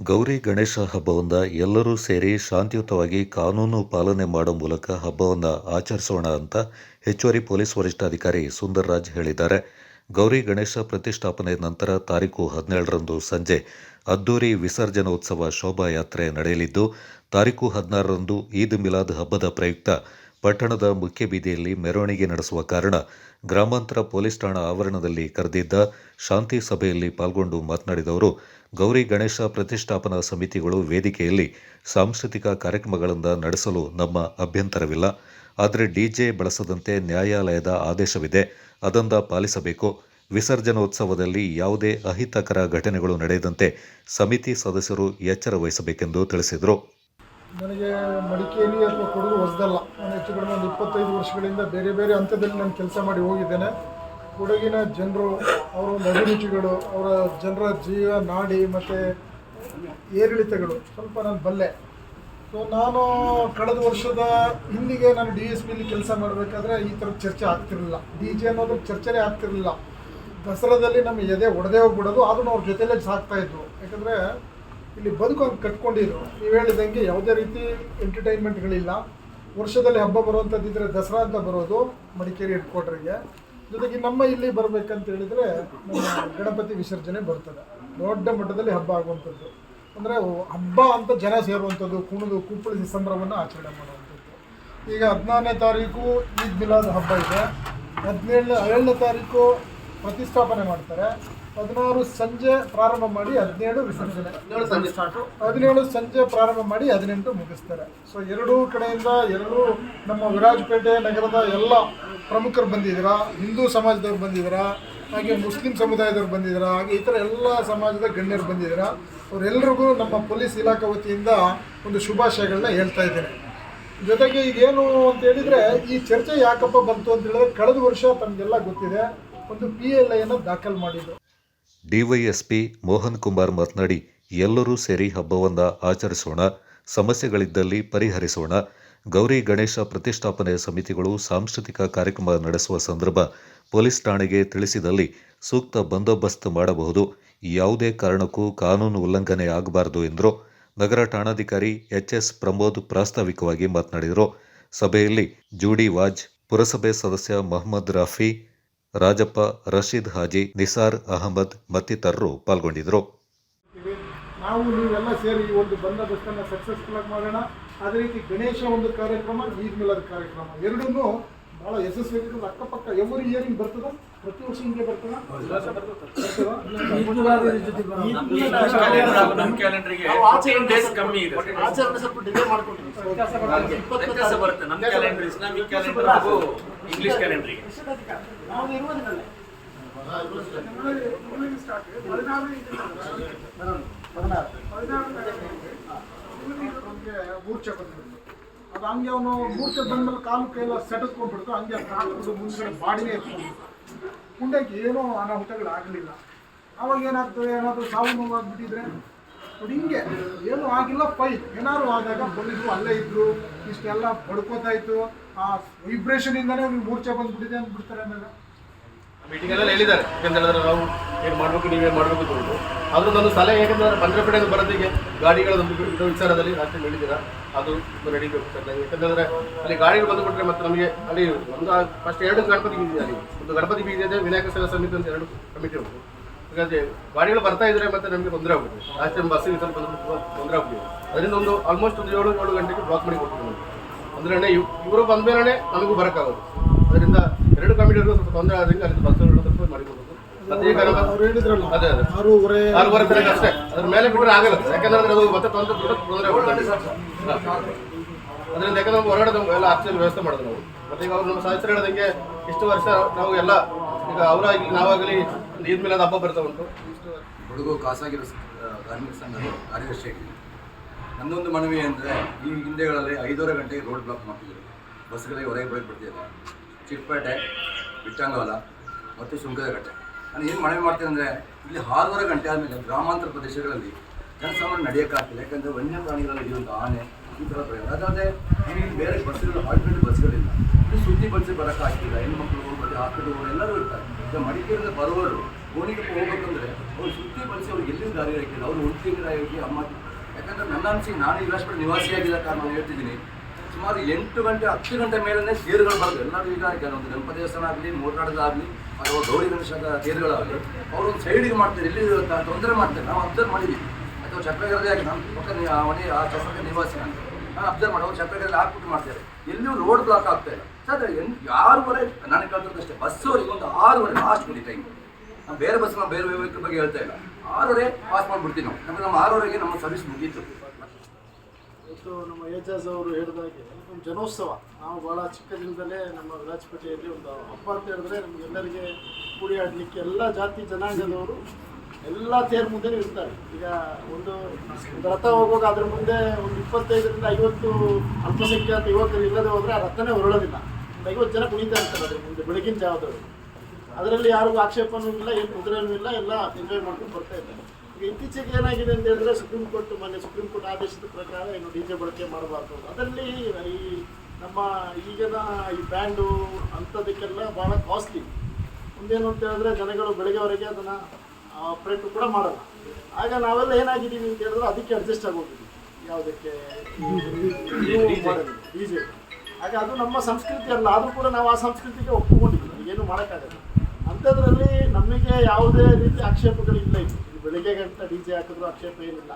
ಗೌರಿ ಗಣೇಶ ಹಬ್ಬವನ್ನ ಎಲ್ಲರೂ ಸೇರಿ ಶಾಂತಿಯುತವಾಗಿ ಕಾನೂನು ಪಾಲನೆ ಮಾಡೋ ಮೂಲಕ ಹಬ್ಬವನ್ನ ಆಚರಿಸೋಣ ಅಂತ ಹೆಚ್ಚುವರಿ ಪೊಲೀಸ್ ವರಿಷ್ಠಾಧಿಕಾರಿ ಸುಂದರ್ರಾಜ್ ಹೇಳಿದ್ದಾರೆ. ಗೌರಿ ಗಣೇಶ ಪ್ರತಿಷ್ಠಾಪನೆ ನಂತರ ತಾರೀಕು ಹದಿನೇಳರಂದು ಸಂಜೆ ಅದ್ದೂರಿ ವಿಸರ್ಜನೋತ್ಸವ ಶೋಭಾಯಾತ್ರೆ ನಡೆಯಲಿದ್ದು, ತಾರೀಕು ಹದಿನಾರರಂದು ಈದ್ ಮಿಲಾದ್ ಹಬ್ಬದ ಪ್ರಯುಕ್ತ ಪಟ್ಟಣದ ಮುಖ್ಯ ಬೀದಿಯಲ್ಲಿ ಮೆರವಣಿಗೆ ನಡೆಸುವ ಕಾರಣ ಗ್ರಾಮಾಂತರ ಪೊಲೀಸ್ ಠಾಣಾ ಆವರಣದಲ್ಲಿ ಕರೆದಿದ್ದ ಶಾಂತಿ ಸಭೆಯಲ್ಲಿ ಪಾಲ್ಗೊಂಡು ಮಾತನಾಡಿದವರು ಗೌರಿ ಗಣೇಶ ಪ್ರತಿಷ್ಠಾಪನಾ ಸಮಿತಿಗಳು ವೇದಿಕೆಯಲ್ಲಿ ಸಾಂಸ್ಕೃತಿಕ ಕಾರ್ಯಕ್ರಮಗಳನ್ನು ನಡೆಸಲು ನಮ್ಮ ಅಭ್ಯಂತರವಿಲ್ಲ. ಆದರೆ ಡಿಜೆ ಬಳಸದಂತೆ ನ್ಯಾಯಾಲಯದ ಆದೇಶವಿದೆ. ಅದನ್ನು ಪಾಲಿಸಬೇಕು. ವಿಸರ್ಜನೋತ್ಸವದಲ್ಲಿ ಯಾವುದೇ ಅಹಿತಕರ ಘಟನೆಗಳು ನಡೆಯದಂತೆ ಸಮಿತಿ ಸದಸ್ಯರು ಎಚ್ಚರ ವಹಿಸಬೇಕೆಂದು ತಿಳಿಸಿದರು. ನನಗೆ ಮಡಿಕೇರಿ ಅಥವಾ ಕೊಡಗು ಹೊಸದಲ್ಲ. ನಾನು ಹೆಚ್ಚು ಕಡಿಮೆ ಒಂದು ಇಪ್ಪತ್ತೈದು ವರ್ಷಗಳಿಂದ ಬೇರೆ ಬೇರೆ ಹಂತದಲ್ಲಿ ನಾನು ಕೆಲಸ ಮಾಡಿ ಹೋಗಿದ್ದೇನೆ. ಕೊಡಗಿನ ಜನರು, ಅವರ ಒಂದು ಅವರ ಜನರ ಜೀವ, ನಾಡಿ ಮತ್ತು ಏರಿಳಿತಗಳು. ಸ್ವಲ್ಪ ನಾನು ಬಲ್ಲೆ. ಸೊ ನಾನು ಕಳೆದ ವರ್ಷದ ಹಿಂದಿಗೆ ನಾನು ಡಿ ಎಸ್ ಪಿಲಿ ಕೆಲಸ ಮಾಡಬೇಕಾದ್ರೆ ಈ ಥರದ ಚರ್ಚೆ ಆಗ್ತಿರಲಿಲ್ಲ. ಡಿ ಜೆ ಅನ್ನೋದ್ರ ಚರ್ಚೆನೇ ಆಗ್ತಿರಲಿಲ್ಲ. ದಸರಾದಲ್ಲಿ ನಮ್ಮ ಎದೆ ಒಡೆದೇ ಹೋಗ್ಬಿಡೋದು ಅದನ್ನು ಅವ್ರ ಜೊತೆಲೇ ಸಾಕ್ತಾಯಿದ್ರು ಯಾಕಂದರೆ ಇಲ್ಲಿ ಬದುಕು ಕಟ್ಕೊಂಡಿದ್ರು. ನೀವು ಹೇಳಿದಂಗೆ ಯಾವುದೇ ರೀತಿ ಎಂಟರ್ಟೈನ್ಮೆಂಟ್ಗಳಿಲ್ಲ. ವರ್ಷದಲ್ಲಿ ಹಬ್ಬ ಬರುವಂಥದ್ದಿದ್ರೆ ದಸರಾ ಅಂತ ಬರೋದು ಮಡಿಕೇರಿ ಹೆಡ್ ಕ್ವಾರ್ಟರ್ಗೆ ಜೊತೆಗೆ ನಮ್ಮ ಇಲ್ಲಿ ಬರಬೇಕಂತ ಹೇಳಿದರೆ ಗಣಪತಿ ವಿಸರ್ಜನೆ ಬರ್ತದೆ. ದೊಡ್ಡ ಮಟ್ಟದಲ್ಲಿ ಹಬ್ಬ ಆಗುವಂಥದ್ದು. ಅಂದರೆ ಹಬ್ಬ ಅಂತ ಜನ ಸೇರುವಂಥದ್ದು, ಕುಣಿದು, ಕುಪ್ಪಳಿಸಿ ಸಂಭ್ರಮವನ್ನು ಆಚರಣೆ ಮಾಡುವಂಥದ್ದು. ಈಗ ಹದಿನಾರನೇ ತಾರೀಕು ಈದ್ ಮಿಲಾದ್ ಹಬ್ಬ ಇದೆ. ಹದಿನೇಳನೇ, ಏಳನೇ ತಾರೀಕು ಪ್ರತಿಷ್ಠಾಪನೆ ಮಾಡ್ತಾರೆ. ಹದಿನಾರು ಸಂಜೆ ಪ್ರಾರಂಭ ಮಾಡಿ ಹದಿನೇಳು ವಿಸರ್ಜನೆ. ಸಂಜೆ ಸ್ಟಾರ್ಟು ಹದಿನೇಳು ಸಂಜೆ ಪ್ರಾರಂಭ ಮಾಡಿ ಹದಿನೆಂಟು ಮುಗಿಸ್ತಾರೆ. ಸೊ ಎರಡೂ ಕಡೆಯಿಂದ ಎರಡೂ ನಮ್ಮ ವಿರಾಜಪೇಟೆ ನಗರದ ಎಲ್ಲ ಪ್ರಮುಖರು ಬಂದಿದ್ದೀರಾ? ಹಿಂದೂ ಸಮಾಜದವ್ರು ಬಂದಿದ್ದೀರಾ? ಹಾಗೆ ಮುಸ್ಲಿಂ ಸಮುದಾಯದವ್ರು ಬಂದಿದ್ದೀರಾ? ಹಾಗೆ ಈ ಥರ ಎಲ್ಲ ಸಮಾಜದ ಗಣ್ಯರು ಬಂದಿದ್ದೀರಾ? ಅವರೆಲ್ಲರಿಗೂ ನಮ್ಮ ಪೊಲೀಸ್ ಇಲಾಖೆ ವತಿಯಿಂದ ಒಂದು ಶುಭಾಶಯಗಳನ್ನ ಹೇಳ್ತಾ ಇದ್ದೇನೆ. ಜೊತೆಗೆ ಈಗೇನು ಅಂತ ಹೇಳಿದ್ರೆ ಈ ಚರ್ಚೆ ಯಾಕಪ್ಪ ಬಂತು ಅಂತ ಹೇಳಿದ್ರೆ ಕಳೆದ ವರ್ಷ ತಮಗೆಲ್ಲ ಗೊತ್ತಿದೆ ಒಂದು ಪಿ ಎಲ್ ಐನ ದಾಖಲು ಮಾಡಿದ್ದು. ಡಿವೈಎಸ್ಪಿ ಮೋಹನ್ ಕುಮಾರ್ ಮಾತನಾಡಿ, ಎಲ್ಲರೂ ಸೇರಿ ಹಬ್ಬವನ್ನ ಆಚರಿಸೋಣ, ಸಮಸ್ಯೆಗಳಿದ್ದಲ್ಲಿ ಪರಿಹರಿಸೋಣ. ಗೌರಿ ಗಣೇಶ ಪ್ರತಿಷ್ಠಾಪನೆ ಸಮಿತಿಗಳು ಸಾಂಸ್ಕೃತಿಕ ಕಾರ್ಯಕ್ರಮ ನಡೆಸುವ ಸಂದರ್ಭ ಪೊಲೀಸ್ ಠಾಣೆಗೆ ತಿಳಿಸಿದಲ್ಲಿ ಸೂಕ್ತ ಬಂದೋಬಸ್ತ್ ಮಾಡಬಹುದು. ಯಾವುದೇ ಕಾರಣಕ್ಕೂ ಕಾನೂನು ಉಲ್ಲಂಘನೆ ಆಗಬಾರದು ಎಂದರು. ನಗರ ಠಾಣಾಧಿಕಾರಿ ಎಚ್ ಎಸ್ ಪ್ರಮೋದ್ ಪ್ರಾಸ್ತಾವಿಕವಾಗಿ ಮಾತನಾಡಿದರು. ಸಭೆಯಲ್ಲಿ ಜೂಡಿ ವಾಜ್, ಪುರಸಭೆ ಸದಸ್ಯ ಮೊಹಮ್ಮದ್ ರಾಫಿ ರಾಜಪ್ಪ, ರಶೀದ್ ಹಾಜಿ, ನಿಸಾರ್ ಅಹಮದ್ ಮತ್ತಿತರರು ಪಾಲ್ಗೊಂಡಿದ್ದರು. ನಾವು ನೀವೆಲ್ಲ ಸೇರಿ ಈ ಒಂದು ಬಂದೋಬಸ್ತನ್ನು ಸಕ್ಸಸ್ಫುಲ್ ಆಗಿ ಮಾಡೋಣ ಅದೇ ರೀತಿ ಗಣೇಶ ಒಂದು ಕಾರ್ಯಕ್ರಮ, ಈದ್ ಮಿಲಾದ್ ಕಾರ್ಯಕ್ರಮ ಎರಡನ್ನೂ ಬಹಳ ಯಶಸ್ವಿ ಅಕ್ಕಪಕ್ಕ ಎವ್ರಿ ಇಯರಿಂಗ್ ಬರ್ತದ? ಪ್ರತಿ ವರ್ಷ ಹಿಂಗೆ ಬರ್ತದ? ಬರ್ತದಾ? ನಮ್ಮ ಕ್ಯಾಲೆಂಡರ್ಗೆ ಡೇಸ್ ಕಮ್ಮಿ ಇದೆ. ಆಚರಣೆ ಸ್ವಲ್ಪ ಡಿಲೇ ಮಾಡ್ಕೊಂಡಿದ್ದೀವಿ. ವ್ಯತ್ಯಾಸ ಬರುತ್ತೆ. ನಮ್ಮ ಕ್ಯಾಲೆಂಡರ್ ಇಸ್ಲಾಮಿಕ್ ಕ್ಯಾಲೆಂಡರ್ ಹಾಗೂ ಇಂಗ್ಲಿಷ್ ಕ್ಯಾಲೆಂಡರ್ಗೆ ನಾವು ಇರುವುದಿಲ್ಲ ಅವ್ನಿಗೆ ಮೂರ್ಛೆ ಹಂಗೆ ಅವನು ಮೂರ್ಛೆ ಬಂದ್ಮೇಲೆ ಕಾಲು ಕೈಯೆಲ್ಲ ಸೆಟಸ್ಕೊಂಡ್ಬಿಡ್ತು ಹಂಗೆ ಹಾಕ್ಬಿಟ್ಟು ಮುಂದ್ಗಡೆ ಬಾಡಿನೇ ಇರ್ತದೆ ಮುಂದಕ್ಕೆ ಏನೋ ಅನಾಹುತಗಳು ಆಗಲಿಲ್ಲ ಅವಾಗ ಏನಾಗ್ತದೆ, ಏನಾದರೂ ಸಾವು ನೋವು ಆಗ್ಬಿಟ್ಟಿದ್ರೆ, ನೋಡಿ ಹಿಂಗೆ, ಏನೂ ಆಗಿಲ್ಲ ಫೈಟ್ ಏನಾದ್ರು ಆದಾಗ ಬಂದಿದ್ರು ಅಲ್ಲೇ ಇದ್ರು, ಇಷ್ಟೆಲ್ಲ ಬಡ್ಕೋತಾ ಇತ್ತು. ಆ ವೈಬ್ರೇಷನಿಂದನೇ ಅವ್ರಿಗೆ ಮೂರ್ಛೆ ಬಂದ್ಬಿಟ್ಟಿದೆ ಅಂದ್ಬಿಡ್ತಾರೆ ಆಮೇಲೆ. ಮೀಟಿಂಗ್ ಎಲ್ಲ ಹೇಳಿದ್ದಾರೆ. ಯಾಕಂತ ಹೇಳಿದ್ರೆ? ನಾವು ಏನು ಮಾಡಬೇಕು ನೀವೇನು ಮಾಡಬೇಕು ಅಂತ ಆದರೂ ನನ್ನ ಸಲಹೆ ಯಾಕಂದ್ರೆ ಕಡೆ ಬರೋದಿಗೆ ಗಾಡಿಗಳ ಒಂದು ವಿಚಾರದಲ್ಲಿ ರಾತ್ರಿ ಹೇಳಿದ್ದೀರಾ ಅದು ನಡೀಬೇಕು ಚೆನ್ನಾಗಿ ಯಾಕಂತಂದ್ರೆ ಅಲ್ಲಿ ಗಾಡಿಗಳು ಬಂದುಬಿಟ್ರೆ ಮತ್ತೆ ನಮಗೆ ಅಲ್ಲಿ ಒಂದು ಫಸ್ಟ್ ಎರಡು ಗಣಪತಿ ಬೀದಿ ಇದೆ ಅಲ್ಲಿ. ಒಂದು ಗಣಪತಿ ಬೀದಿ ಇದೆ ವಿನಾಯಕ ಸೇವಾ ಸಮಿತಿ ಅಂತ ಎರಡು ಕಮಿಟಿ ಉಂಟು. ಹಾಗಾಗಿ ಗಾಡಿಗಳು ಬರ್ತಾ ಇದ್ರೆ ಮತ್ತೆ ನಮಗೆ ತೊಂದರೆ ಆಗುತ್ತೆ ಲಾಸ್ಟ್ ಟೈಮ್ ಬಸ್ಸಿಗೆ ಸ್ವಲ್ಪ ತೊಂದರೆ ಆಗ್ಬಿಟ್ಟಿದೆ ಅದರಿಂದ ಒಂದು ಆಲ್ಮೋಸ್ಟ್ ಒಂದು ಏಳು ಏಳು ಗಂಟೆಗೆ ಬ್ಲಾಕ್ ಮಾಡಿ ನಮಗೆ. ಅಂದ್ರೆ ಇವರು ಬಂದ ಮೇಲೆ ನಮಗೂ ಬರೋಕ್ಕಾಗೋದು. ಅದರಿಂದ ಎರಡು ಕಮಿಟಿಯವರು ಸ್ವಲ್ಪ ತೊಂದರೆ ಆದಂಗೆ ಅಲ್ಲಿ ಬಸ್ಸುಗಳು ಸ್ವಲ್ಪ ಮಾಡಿಕೊಡೋದು. ಮತ್ತೆ ಈಗ ನಮ್ಮ- ಹೇಳಿದ್ರಲ್ಲ ಅದೇ ಅದೇ. ಆರೂವರೆ ತನಕ ಅಷ್ಟೇ. ಅದ್ರ ಮೇಲೆ ಬಿಟ್ಟರೆ ಆಗಲ್ಲ. ಯಾಕಂದ್ರೆ ಅದು ಮತ್ತೆ ತೊಂದರೆ ತೊಂದರೆ ಆಗುತ್ತೆ. ಅದರಿಂದ ಯಾಕಂದ್ರೆ ನಾವು ಹೊರಗಡೆ ನಾವು ಎಲ್ಲ ಆಕ್ಸಿಜನ್ ವ್ಯವಸ್ಥೆ ಮಾಡೋದು ನಾವು. ಮತ್ತೆ ಈಗ ಅವ್ರು ನಮ್ಮ ಸದಸ್ಯರು ಹೇಳೋದಕ್ಕೆ ಇಷ್ಟು ವರ್ಷ ನಾವು ಎಲ್ಲ ಈಗ ಅವರಾಗಿ ನಾವಾಗಲಿ ಈದ್ ಮೇಲೆ ಹಬ್ಬ ಬರ್ತಾ ಉಂಟು. ಇಷ್ಟು ಕೊಡಗು ಖಾಸಗಿ ರಸ್- ಆ, ಕಾರ್ಮಿಕ ಸಂಘದ ಕಾರ್ಯದರ್ಶಿಯಾಗಿ ನನ್ನೊಂದು ಮನವಿ ಅಂದರೆ ಈ ಹಿಂದೆಗಳಲ್ಲಿ ಐದೂವರೆ ಗಂಟೆಗೆ ರೋಡ್ ಬ್ಲಾಕ್ ಮಾಡ್ತಿದ್ರು. ಬಸ್ಗಳಿಗೆ ಹೊರಗೆ ಬಯಲು ಬಿಡ್ತಿಲ್ಲ ಚಿಕ್ಕಪೇಟೆ ಬಿಟ್ಟಂಗೋಲ ಮತ್ತು ಶೃಂಗದಕಟ್ಟೆ ನಾನು ಏನು ಮನವಿ ಮಾಡ್ತೀನಿ ಅಂದರೆ, ಇಲ್ಲಿ ಆರೂವರೆ ಗಂಟೆ ಆದಮೇಲೆ ಗ್ರಾಮಾಂತರ ಪ್ರದೇಶಗಳಲ್ಲಿ ಜನಸಾಮಾನ್ಯ ನಡೆಯೋಕ್ಕಾಗ್ತಿಲ್ಲ ಯಾಕಂದರೆ ವನ್ಯ ಪ್ರಾಣಿಗಳಲ್ಲಿ ಇರುವಂಥ ಆನೆ, ಈ ಥರ ಪ್ರಯೋಗ ಅದಾದರೆ ಇಲ್ಲಿ ಬೇರೆ ಬಸ್ಸುಗಳು ಆಲ್ಟರ್ನೇಟಿವ್ ಬಸ್ಗಳಿಲ್ಲ ಇಲ್ಲಿ ಸುದ್ದಿ ಬಳಸಿ ಬರೋಕ್ಕಾಗ್ತಿಲ್ಲ ಹೆಣ್ಮಕ್ಳು ಹೋಗ್ಬೋದು ಹಾಸ್ಪಿಟಲ್ ಎಲ್ಲರೂ ಇರ್ತಾರೆ. ಈಗ ಮಡಿಕೇರಿಯಿಂದ ಬರುವವರು ಗೋಣಿಗೆ ಹೋಗ್ಬೇಕಂದ್ರೆ ಅವ್ರು ಸುದ್ದಿ ಬಳಸಿ ಅವ್ರಿಗೆ ಎಲ್ಲಿಂದ ಎಲ್ಲಿ ದಾರಿ ಹಾಕಿಲ್ಲ ಅವರು ತಿಂಗಳಾಗಿ ಅಮ್ಮ ಯಾಕಂದರೆ ನನ್ನ ಅನಿಸಿ ನಾನು ಇಲ್ಲಷ್ಟು ನಿವಾಸಿಯಾಗಿಲ್ಲ ಕಾರಣ ನಾನು ಹೇಳ್ತಿದ್ದೀನಿ. ಸುಮಾರು ಎಂಟು ಗಂಟೆ, ಹತ್ತು ಗಂಟೆ ಮೇಲೇ ತೇರುಗಳು ಬರೋದು ಎಲ್ಲರೂ ಈಗ ಕೆಲವೊಂದು ಗಣಪತಿ ದೇವಸ್ಥಾನ ಆಗಲಿ, ಮೂರ್ನಾಡದಾಗಲಿ, ಅಥವಾ ಗೌರಿ ಗಣೇಶದ ತೇರುಗಳಾಗಲಿ ಅವರು ಒಂದು ಸೈಡಿಗೆ ಮಾಡ್ತಾರೆ. ಇಲ್ಲಿ ತೊಂದರೆ ಮಾಡ್ತಾರೆ. ನಾವು ಅಬ್ಸರ್ವ್ ಮಾಡಿದ್ದೀವಿ ಅಥವಾ ಚಕ್ರಗರದೇ ಆಗಿ ನಮ್ಮ ಪಕ್ಕ ಮನೆ, ಆ ಚಕ್ರದ ನಿವಾಸಿ ಅಂತ ನಾನು ಅಬ್ಸರ್ವ್ ಮಾಡಿ, ಅವ್ರು ಹಾಕ್ಬಿಟ್ಟು ಮಾಡ್ತಾರೆ. ಎಲ್ಲೂ ರೋಡ್ ಬ್ಲಾಕ್ ಆಗ್ತಾ ಇಲ್ಲ. ಸರ್ ಎಂಟು ಆರೂವರೆ ನನಗೆ ಬಸ್ಸು ಬಸ್ಸವರಿಗೆ ಒಂದು ಆರೂವರೆ ಲಾಸ್ಟ್ ಮಾಡಿ ಟೈಮ್ ನಾವು ಬೇರೆ ಬಸ್ ನಾವು ಬೇರೆ ಬಗ್ಗೆ ಹೇಳ್ತಾ ಇಲ್ಲ. ಆರೂವರೆ ಪಾಸ್ ಮಾಡಿಬಿಡ್ತೀವಿ ನಾವು. ನಮಗೆ ನಮ್ಮ ಆರೂವರೆಗೆ ನಮ್ಮ ಸರ್ವಿಸ್ ಮುಗೀತು. ಇವತ್ತು ನಮ್ಮ ಏಜಾಜ್ ಅವರು ಹೇಳಿದಾಗೆ ಒಂದು ಜನೋತ್ಸವ. ನಾವು ಭಾಳ ದಿನದಲ್ಲೇ ನಮ್ಮ ವಿರಾಜಪೇಟೆಯಲ್ಲಿ ಒಂದು ಹಬ್ಬ ಅಂತ ಹೇಳಿದ್ರೆ ನಮಗೆಲ್ಲರಿಗೆ ಕೂಡಿ ಆಡಲಿಕ್ಕೆ ಎಲ್ಲ ಜಾತಿ ಜನಾಂಗದವರು ಎಲ್ಲ ತೇರ್ ಮುಂದೆ ಇರ್ತಾರೆ. ಈಗ ಒಂದು ರಥ ಹೋಗುವಾಗ ಅದ್ರ ಮುಂದೆ ಒಂದು ಇಪ್ಪತ್ತೈದರಿಂದ ಐವತ್ತು ಅಲ್ಪಸಂಖ್ಯಾತ ಯುವಕರು ಇಲ್ಲದೆ ಹೋದರೆ ಆ ರಥನೇ ಹೊರಡೋದಿಲ್ಲ. ಒಂದು ಐವತ್ತು ಜನ ಕುಣಿತಾ ಇರ್ತಾರೆ ಅದ್ರ ಮುಂದೆ ಬೆಳಗಿನ ಜಾವದವರು ಅದರಲ್ಲಿ ಯಾರಿಗೂ ಆಕ್ಷೇಪನೂ ಇಲ್ಲ, ಏನು ಕುದುರೆನೂ ಇಲ್ಲ, ಎಲ್ಲ ಎಂಜಾಯ್ ಮಾಡ್ಕೊಂಡು ಬರ್ತಾ ಇದ್ದಾರೆ. ಇತ್ತೀಚೆಗೆ ಏನಾಗಿದೆ ಅಂತ ಹೇಳಿದ್ರೆ ಸುಪ್ರೀಂ ಕೋರ್ಟ್ ಮೊನ್ನೆ ಸುಪ್ರೀಂ ಕೋರ್ಟ್ ಆದೇಶದ ಪ್ರಕಾರ ಏನು ಡಿ ಜೆ ಬಳಕೆ ಮಾಡಬಾರ್ದು ಅದರಲ್ಲಿ ಈ ನಮ್ಮ ಈಗಿನ ಈ ಬ್ಯಾಂಡು ಅಂಥದಕ್ಕೆಲ್ಲ ಭಾಳ ಕಾಸ್ಟ್ಲಿ ಮುಂದೇನು ಅಂತ ಹೇಳಿದ್ರೆ ಜನಗಳು ಬೆಳಗ್ಗೆವರೆಗೆ ಅದನ್ನು ಆಪ್ರೇಟ್ ಕೂಡ ಮಾಡಲ್ಲ. ಆಗ ನಾವೆಲ್ಲ ಏನಾಗಿದ್ದೀವಿ ಅಂತ ಹೇಳಿದ್ರೆ ಅದಕ್ಕೆ ಅಡ್ಜಸ್ಟ್ ಆಗೋಗಿದ್ದೀವಿ. ಯಾವುದಕ್ಕೆ? D J. ಹಾಗೆ ಅದು ನಮ್ಮ ಸಂಸ್ಕೃತಿ ಅಲ್ಲ. ಆದರೂ ಕೂಡ ನಾವು ಆ ಸಂಸ್ಕೃತಿಗೆ ಒಪ್ಪಿಕೊಂಡಿದ್ದೀವಿ. ಏನು ಮಾಡೋಕ್ಕಾಗಲ್ಲ. ಅಂಥದ್ರಲ್ಲಿ ನಮಗೆ ಯಾವುದೇ ರೀತಿ ಆಕ್ಷೇಪಗಳಿಲ್ಲ ಇದು ಬೆಳಿಗ್ಗೆ ಗಂಟ ಡಿ ಜೆ ಹಾಕಿದ್ರು ಆಕ್ಷೇಪ ಏನಿಲ್ಲ